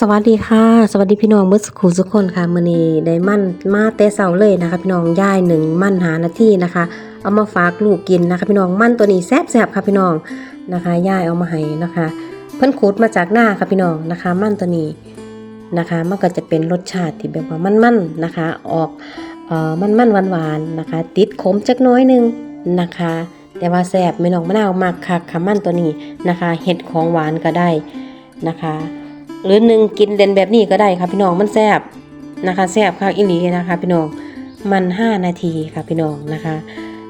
สวัสดีค่ะ สวัสดีพี่น้องมือสักครู่ทุกคนค่ะมือนี้ได้มั่นมาแต่เช้าเลยนะคะ พี่น้องย่ายหนึ่งมั่นหานาที่นะคะ เอามาฝากลูกกินนะคะ พี่น้องมั่นตัวนี้แซ่บๆค่ะพี่น้องนะคะย่ายเอามาให้นะคะ เพิ่นขุดมาจากหน้าค่ะพี่น้องนะคะ มั่นตัวนี้นะคะ มันก็จะเป็นรสชาติที่แบบว่ามันๆนะคะ ออกเอ่อมันๆหวานๆนะคะ ติดขมจักน้อยหนึงนะคะ แต่ว่าแซ่บไม่น้องมะนาวมากค่ะค่ะมั่นตัวนี้นะคะ เห็ดของหวานก็ได้นะคะ หรือหนึ่งกินเด่นแบบนี้ก็ได้ค่ะพี่น้องมันแซบนะคะแซบค่ะอีหลีนะคะ พี่น้องมัน 5 นาทีค่ะพี่น้องนะคะ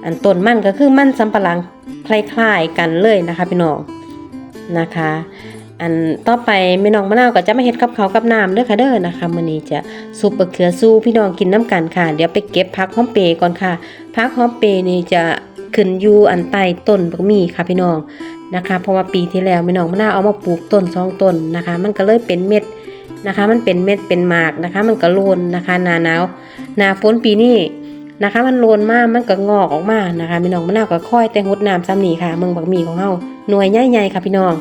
อันต้นมันก็คือมันสำปะหลังคล้ายๆกันเลยนะคะ พี่น้องนะคะ อันต่อไปแม่น้องมะนาวก็จะมาเฮ็ดกับเขากับน้ำเด้อค่ะเด้อนะคะมื้อนี้จะซุปบะเขือสู้พี่น้องกินน้ำกันค่ะ เดี๋ยวไปเก็บผักหอมเปย์ก่อนค่ะผักหอมเปย์นี่จะขึ้นอยู่อันใต้ต้นบักมี่ค่ะพี่น้อง นะคะเพราะว่าปีที่แล้วแม่น้องมะนาวเอามาปลูกต้นสองต้นนะคะ มันก็เลยเป็นเม็ดนะคะ มันเป็นเม็ดเป็นหมากนะคะ มันก็โลนนะคะหนาหนาวหนาฝนปีนี้นะคะ มันโลนมากมันก็งอกออกมานะคะแม่น้องมะนาวก็ค่อยแต่งดน้ำซ้ำนี่ค่ะเมืองบักหมี่ของเฮาหน่วยใหญ่ๆค่ะพี่น้อง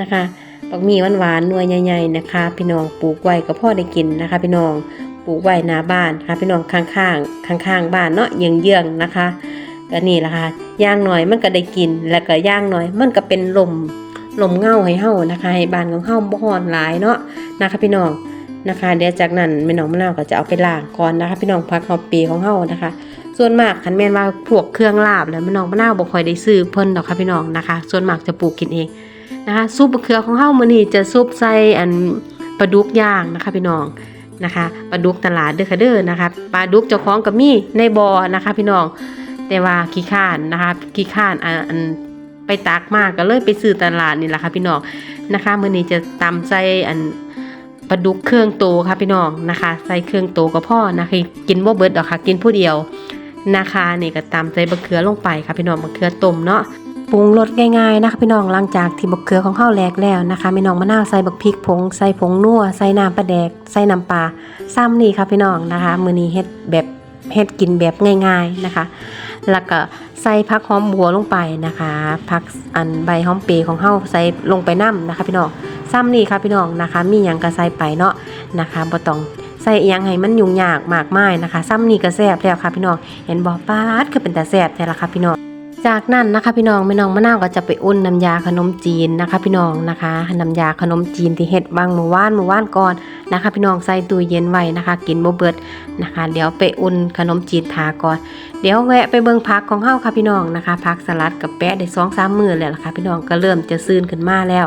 นะคะบักหมี่หวานๆหน่วยใหญ่ๆนะคะ พี่น้องปลูกไว้ก็พ่อได้กินนะคะ พี่น้องปลูกไว้หน้าบ้านค่ะพี่น้องข้างๆข้างๆบ้านเนาะเยื้องๆนะคะ ก็นี่แหละค่ะย่างหน่อยมันก็ได้กิน แล้วก็ย่างหน่อย มันก็เป็นลมลมเงาให้เฮานะคะให้บ้านของเฮาบ่ฮ้อนหลายเนาะนะคะพี่น้องนะคะ เดี๋ยวจากนั้นแม่น้องมะนาวก็จะเอาไปล้างก่อนนะคะ พี่น้องผักหอมปีของเฮานะคะ ส่วนมากคันแม่นว่าพวกเครื่องลาบแล้วแม่น้องมะนาวบ่ค่อยได้ซื้อเพิ่นดอกค่ะพี่น้องนะคะ ส่วนมากจะปลูกกินเองนะคะซุปมะเขือของเฮามื้อนี้จะซุปใส่อันปลาดุกย่างนะคะพี่น้องนะคะปลาดุกตลาดเด้อค่ะเด้อนะคะปลาดุกเจ้าของก็มีในบ่อนะคะ พี่น้อง แต่ว่าขี้ข้านนะคะขี้ข้านอันไปตากมากก็เลยไปซื้อตลาดนี่แหละค่ะพี่น้องนะคะมื้อนี้จะตำใส่อันปลาดุกเครื่องโตค่ะพี่น้องนะคะ ใส่เครื่องโตก็พ่อนะคะกินบ่เบิดดอกค่ะ กินผู้เดียวนะคะนี่ก็ตำใส่บะเขือลงไปค่ะพี่น้องบะเขือต้มเนาะปรุงรสง่ายๆนะคะพี่น้องหลังจากที่บะเขือของข้าวแหลกแล้วนะคะพี่น้องมะนาวใส่บักพริกผงใส่ผงนัวใส่น้ำปลาแดกใส่น้ำปลาซ้ำนี่ค่ะพี่น้องนะคะ มื้อนี้เฮ็ดแบบเฮ็ดกินแบบง่าย ๆนะคะ แล้วก็ใส่ผักหอมบัวลงไปนะคะผักอันใบหอมเปรย์ของเฮาใส่ลงไปน้ำนะคะพี่น้องซ้ำนี่ค่ะพี่น้องนะคะ มีอย่างก็ใส่ไปเนาะนะคะบ่ต้องใส่อิหยังให้มันยุ่งยากมากมายนะคะ ซ้ำนี่ก็แซ่บแล้วค่ะพี่น้อง เห็นบอกปาดคือเป็นแต่แซ่บแต่ละค่ะพี่น้อง จากนั้นนะคะ พี่น้องแม่น้องมะนาวก็จะไปอุ่นน้ำยาขนมจีนนะคะ พี่น้องนะคะน้ำยาขนมจีนที่เฮ็ดบางเมื่อวานเมื่อวานก่อนนะคะ พี่น้องใส่ตู้เย็นไว้นะคะ กินบ่เบิดนะคะ เดี๋ยวไปอุ่นขนมจีนทาก่อน เดี๋ยวแวะไปเบิ่งผักของเฮาค่ะพี่น้องนะคะผักสลัดกับแปะได้สองสามมือแล้วล่ะค่ะพี่น้องก็เริ่มจะซื่นขึ้นมาแล้ว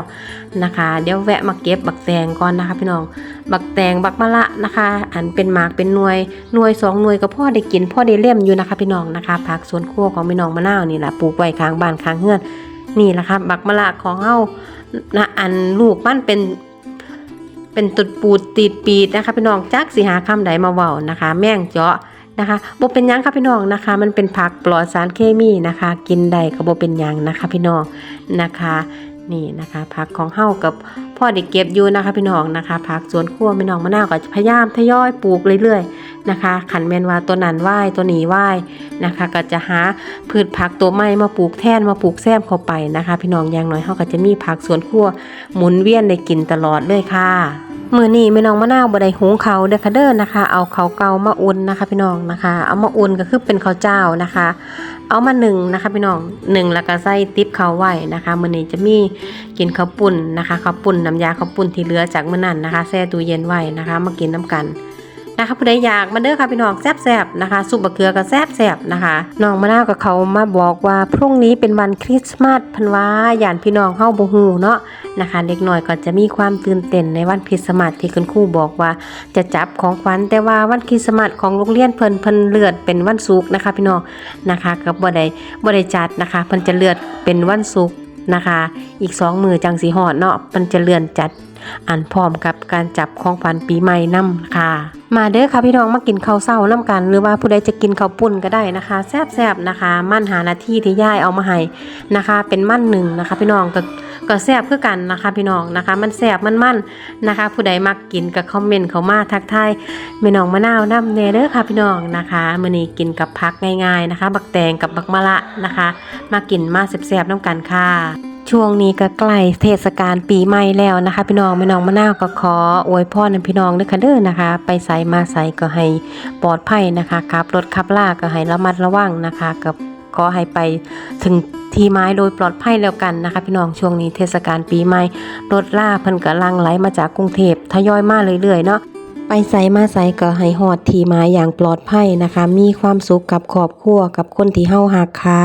นะคะ เดี๋ยวแวะมาเก็บบักแตงก่อนนะคะ พี่น้อง บักแตงบักมะละนะคะ อันเป็นหมากเป็นหน่วยหน่วยสองหน่วยก็พ่อได้กินพ่อได้เล่มอยู่นะคะพี่น้องนะคะผักสวนครัวของพี่น้องมะนาวนี่แหละปลูกไว้ข้างบ้านข้างเฮือนนี่แหละค่ะบักมะละของเฮานะอันลูกมันเป็นเป็นตุดปูดติดปีดนะคะพี่น้องจักสิหาคำใดมาเว้านะคะ แม่งเจาะนะคะบ่เป็นยังค่ะพี่น้องนะคะ มันเป็นผักปลอดสารเคมีนะคะ กินได้ก็บ่เป็นยังนะคะพี่น้องนะคะ นี่นะคะผักของเฮากับพ่อได้เก็บอยู่นะคะ พี่น้องนะคะผักสวนครัวพี่น้องมะนาวก็จะพยายามทยอยปลูกเรื่อยๆนะคะ ขันแมนว่าตัวนั้นไหวตัวนี้ไหวนะคะ ก็จะหาพืชผักตัวใหม่มาปลูกแทนมาปลูกแซมเข้าไปนะคะ พี่น้องอย่างน้อยเฮาก็จะมีผักสวนครัวหมุนเวียนได้กินตลอดเลยค่ะ มื้อนี้แม่น้องมะนาวบ่ได้หุงข้าเด้อค่ะเด้อนะคะ เอาเขาเกามาอุ่นนะคะ พี่น้องนะคะ เอามาอุ่นก็คือเป็นข้าวเจ้านะคะ เอามาหนึ่งนะคะพี่น้องหนึ่งแล้วก็ใส่ติ๊บเขาไว้นะคะมื้อนี้จะมีกินข้าวปุ้นนะคะข้าวปุ้นน้ำยาข้าวปุ้นที่เหลือจากมื้อนั้นนะคะแช่ตู้เย็นไว้นะคะ มากินน้ำกันนะคะผู้ใดอยากมาเด้อค่ะพี่น้องแซ่บๆนะคะซุปบะเขือก็แซ่บๆนะคะน้องมะนาวกับเขามาบอกว่าพรุ่งนี้เป็นวันคริสต์มาสพันว่าย่านพี่น้องเฮาบ่ฮู้เนาะ นะคะ เด็กน้อยก็จะมีความตื่นเต้นในวันคริสต์มาสที่คุณครูบอกว่า จะจับของขวัญแต่ว่าวันคริสต์มาสของโรงเรียนเพิ่นเพิ่นเลือดเป็นวันศุกร์นะคะ พี่น้องนะคะก็บ่ได้บ่ได้จัดนะคะเพิ่นจะเลือดเป็นวันศุกร์นะคะ อีกสองมือจังสีหอดเนาะเพิ่นจะเลื่อนจัดอันพร้อมกับการจับของขวัญปีใหม่นํค่ะ มาเด้อค่ะพี่น้องมากินข้าวเช้าน้กัน หรือว่าผู้ใดจะกินข้าวปุ้นก็ได้นะคะ แซ่บๆนะคะ มั่นหาหน้าที่ที่ย่ายเอามาให้นะคะ เป็นมั่นหนึ่งนะคะ พี่น้องก็ ก็แซ่บคือกันนะคะพี่น้องนะคะ มันแซ่บมันมันนะคะ ผู้ใดมักกินก็คอมเมนต์เขามาทักทายแม่น้องมะนาวน้ำแน่เด้อค่ะพี่น้องนะคะมื้อนี้กินกับผักง่ายๆนะคะ บักแตงกับบักมะละนะคะ มากินมาแซ่บๆน้ำกันค่ะช่วงนี้ก็ใกล้เทศกาลปีใหม่แล้วนะคะ พี่น้องพี่น้องมะนาวก็ขออวยพรให้พี่น้องเด้อค่ะเด้อนะคะ ไปใส่มาใส่ก็ให้ปลอดภัยนะคะขับรถขับลาก็ให้ระมัดระวังนะคะกับขอให้ไปถึง ทีไม้โดยปลอดภัยแล้วกันนะคะ พี่น้องช่วงนี้เทศกาลปีใหม่รถล่าเพิ่นก็ลังไหลมาจากกรุงเทพทยอยมาเรื่อยๆเนาะไปใส่มาใส่ก็ให้หอดทีไม้อย่างปลอดภัยนะคะ มีความสุขกับครอบครัวกับคนที่เฮาหักค่ะ